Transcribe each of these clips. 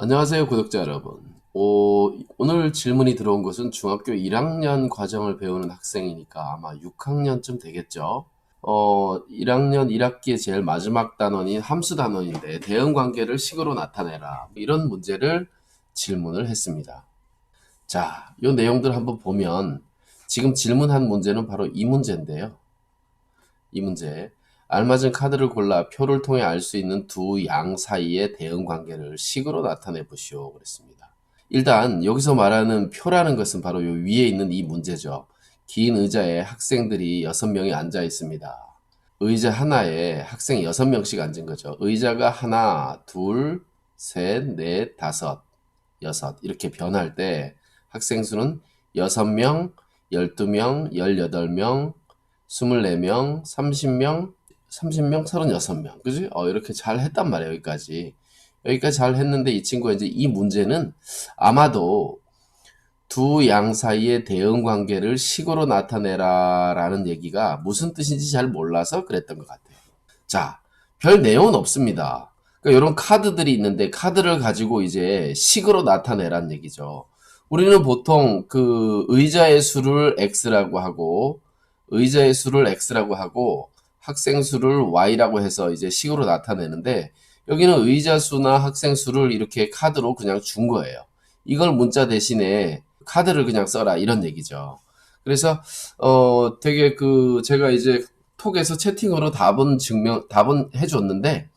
안녕하세요, 구독자 여러분. 오, 오늘 질문이 들어온 것은 중학교 1학년 과정을 배우는 학생이니까 아마 6학년쯤 되겠죠. 어, 1학년 1학기의 제일 마지막 단원인 함수 단원인데 대응 관계를 식으로 나타내라. 이런 문제를 질문을 했습니다. 자, 이 내용들 한번 보면 지금 질문한 문제는 바로 이 문제인데요. 이 문제. 알맞은 카드를 골라 표를 통해 알 수 있는 두 양 사이의 대응 관계를 식으로 나타내 보시오. 그랬습니다. 일단 여기서 말하는 표라는 것은 바로 요 위에 있는 이 문제죠. 긴 의자에 학생들이 여섯 명이 앉아 있습니다. 의자 하나에 학생 여섯 명씩 앉은 거죠. 의자가 하나, 둘, 셋, 넷, 다섯, 여섯 이렇게 변할 때 학생 수는 여섯 명, 열두 명, 열여덟 명, 스물네 명, 삼십 명, 30명, 36명. 그지? 어, 이렇게 잘 했단 말이에요, 여기까지. 여기까지 잘 했는데 이 친구가 이제 이 문제는 아마도 두 양 사이의 대응 관계를 식으로 나타내라 라는 얘기가 무슨 뜻인지 잘 몰라서 그랬던 것 같아요. 자, 별 내용은 없습니다. 그러니까 이런 카드들이 있는데 카드를 가지고 이제 식으로 나타내란 얘기죠. 우리는 보통 그 의자의 수를 x라고 하고 의자의 수를 x라고 하고 학생 수를 y라고 해서 이제 식으로 나타내는데 여기는 의자 수나 학생 수를 이렇게 카드로 그냥 준 거예요. 이걸 문자 대신에 카드를 그냥 써라 이런 얘기죠. 그래서 어 되게 그 제가 이제 톡에서 채팅으로 답은 증명 답은 해줬는데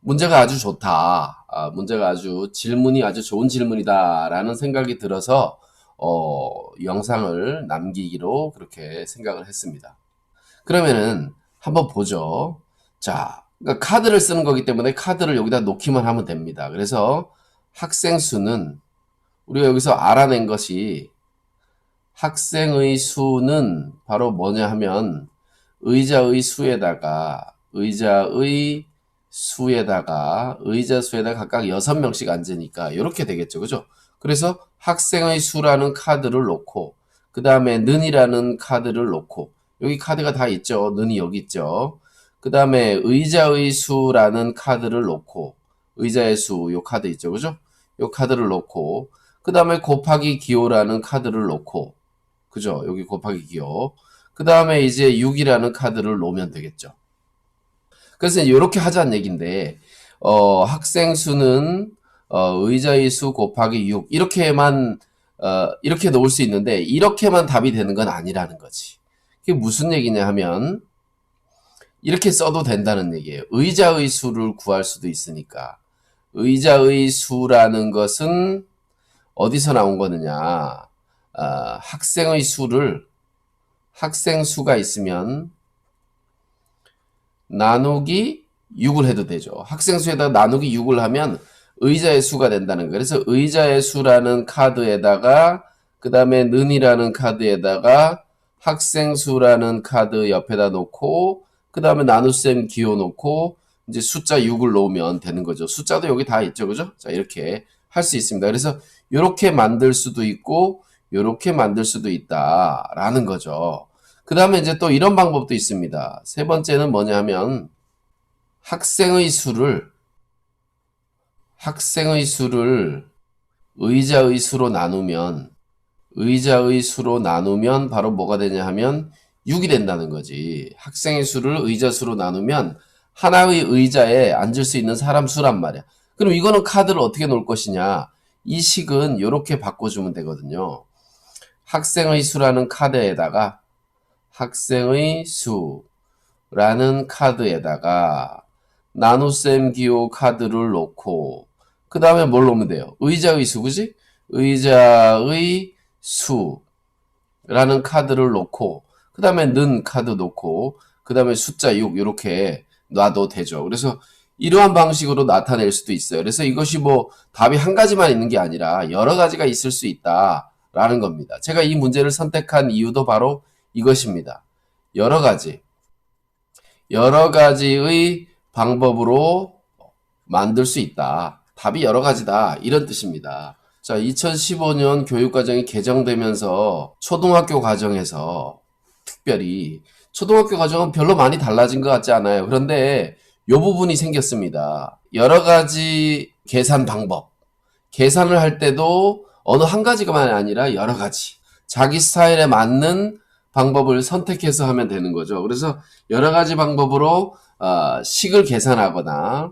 문제가 아주 좋다. 아, 문제가 아주 질문이 아주 좋은 질문이다라는 생각이 들어서 어, 영상을 남기기로 그렇게 생각을 했습니다. 그러면은 한번 보죠. 자, 그러니까 카드를 쓰는 거기 때문에 카드를 여기다 놓기만 하면 됩니다. 그래서 학생 수는 우리가 여기서 알아낸 것이 학생의 수는 바로 뭐냐 하면 의자의 수에다가 의자의 수에다가 의자 수에다가 각각 6명씩 앉으니까 이렇게 되겠죠. 그죠? 그래서 학생의 수라는 카드를 놓고 그 다음에 는이라는 카드를 놓고 여기 카드가 다 있죠. 는이 여기 있죠. 그 다음에 의자의 수라는 카드를 놓고 의자의 수, 요 카드 있죠. 그죠? 요 카드를 놓고 그 다음에 곱하기 기호라는 카드를 놓고 그죠? 여기 곱하기 기호 그 다음에 이제 6이라는 카드를 놓으면 되겠죠. 그래서 이렇게 하자는 얘기인데 어, 학생 수는 어, 의자의 수 곱하기 6 이렇게만 어, 이렇게 놓을 수 있는데 이렇게만 답이 되는 건 아니라는 거지. 그게 무슨 얘기냐 하면 이렇게 써도 된다는 얘기예요. 의자의 수를 구할 수도 있으니까. 의자의 수라는 것은 어디서 나온 거느냐? 아, 학생의 수를 학생 수가 있으면 나누기 6을 해도 되죠. 학생 수에다 나누기 6을 하면 의자의 수가 된다는 거예요. 그래서 의자의 수라는 카드에다가 그 다음에 는이라는 카드에다가 학생 수라는 카드 옆에다 놓고 그 다음에 나눗셈 기호 놓고 이제 숫자 6을 놓으면 되는 거죠. 숫자도 여기 다 있죠. 그죠? 자, 이렇게 할 수 있습니다. 그래서 이렇게 만들 수도 있고 이렇게 만들 수도 있다라는 거죠. 그 다음에 이제 또 이런 방법도 있습니다. 세 번째는 뭐냐 하면 학생의 수를 학생의 수를 의자의 수로 나누면 의자의 수로 나누면 바로 뭐가 되냐 하면 6이 된다는 거지. 학생의 수를 의자 수로 나누면 하나의 의자에 앉을 수 있는 사람 수란 말이야. 그럼 이거는 카드를 어떻게 놓을 것이냐? 이 식은 이렇게 바꿔주면 되거든요. 학생의 수라는 카드에다가 학생의 수라는 카드에다가 나눗셈 기호 카드를 놓고 그 다음에 뭘 놓으면 돼요? 의자의 수, 그지? 의자의 수라는 카드를 놓고 그 다음에 는 카드 놓고 그 다음에 숫자 6 이렇게 놔도 되죠. 그래서 이러한 방식으로 나타낼 수도 있어요. 그래서 이것이 뭐 답이 한 가지만 있는 게 아니라 여러 가지가 있을 수 있다라는 겁니다. 제가 이 문제를 선택한 이유도 바로 이것입니다. 여러 가지, 여러 가지의 방법으로 만들 수 있다. 답이 여러 가지다. 이런 뜻입니다. 자, 2015년 교육과정이 개정되면서 초등학교 과정에서 특별히 초등학교 과정은 별로 많이 달라진 것 같지 않아요. 그런데 요 부분이 생겼습니다. 여러 가지 계산 방법. 계산을 할 때도 어느 한 가지가만 아니라 여러 가지. 자기 스타일에 맞는 방법을 선택해서 하면 되는 거죠. 그래서 여러 가지 방법으로 어, 식을 계산하거나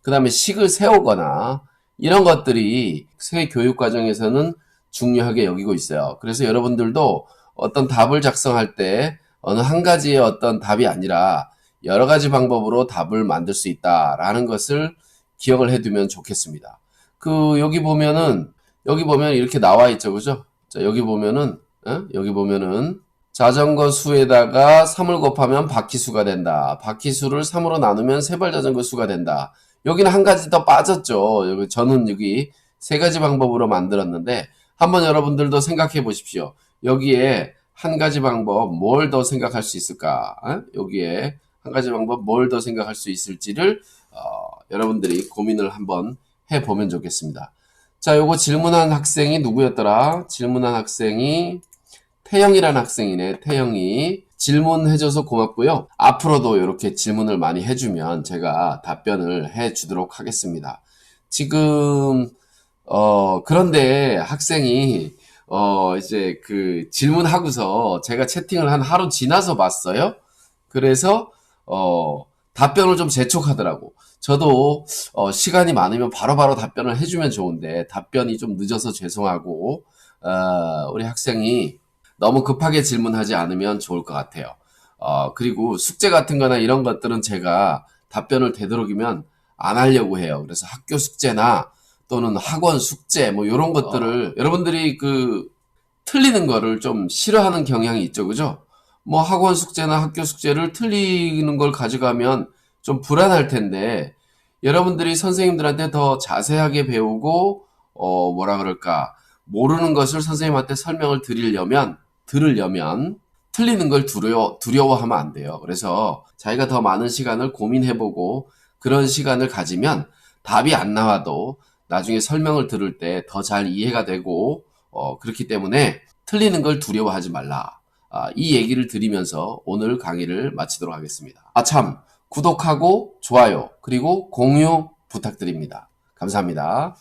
그 다음에 식을 세우거나 이런 것들이 새 교육 과정에서는 중요하게 여기고 있어요. 그래서 여러분들도 어떤 답을 작성할 때 어느 한 가지의 어떤 답이 아니라 여러 가지 방법으로 답을 만들 수 있다라는 것을 기억을 해두면 좋겠습니다. 그 여기 보면은 여기 보면 이렇게 나와 있죠, 그죠? 자 여기 보면은 어? 여기 보면은 자전거 수에다가 3을 곱하면 바퀴 수가 된다. 바퀴 수를 3으로 나누면 세발 자전거 수가 된다. 여기는 한 가지 더 빠졌죠. 여기 저는 여기 세 가지 방법으로 만들었는데 한번 여러분들도 생각해 보십시오. 여기에 한 가지 방법 뭘 더 생각할 수 있을까? 어? 여기에 한 가지 방법 뭘 더 생각할 수 있을지를 어, 여러분들이 고민을 한번 해 보면 좋겠습니다. 자, 요거 질문한 학생이 누구였더라? 질문한 학생이 태영이라는 학생이네. 태영이 질문해줘서 고맙고요. 앞으로도 이렇게 질문을 많이 해주면 제가 답변을 해주도록 하겠습니다. 지금 어 그런데 학생이 어 이제 그 질문하고서 제가 채팅을 한 하루 지나서 봤어요. 그래서 어 답변을 좀 재촉하더라고. 저도 어, 시간이 많으면 바로바로 답변을 해주면 좋은데 답변이 좀 늦어서 죄송하고 어, 우리 학생이 너무 급하게 질문하지 않으면 좋을 것 같아요. 어, 그리고 숙제 같은 거나 이런 것들은 제가 답변을 되도록이면 안 하려고 해요. 그래서 학교 숙제나 또는 학원 숙제 뭐 이런 것들을 여러분들이 그 틀리는 거를 좀 싫어하는 경향이 있죠. 그죠? 뭐 학원 숙제나 학교 숙제를 틀리는 걸 가져가면 좀 불안할 텐데 여러분들이 선생님들한테 더 자세하게 배우고 어 뭐라 그럴까 모르는 것을 선생님한테 설명을 드리려면 들으려면 틀리는 걸 두려워 두려워하면 안 돼요. 그래서 자기가 더 많은 시간을 고민해보고 그런 시간을 가지면 답이 안 나와도 나중에 설명을 들을 때 더 잘 이해가 되고 어 그렇기 때문에 틀리는 걸 두려워하지 말라. 아, 이 얘기를 드리면서 오늘 강의를 마치도록 하겠습니다. 아, 참. 구독하고 좋아요, 그리고 공유 부탁드립니다. 감사합니다.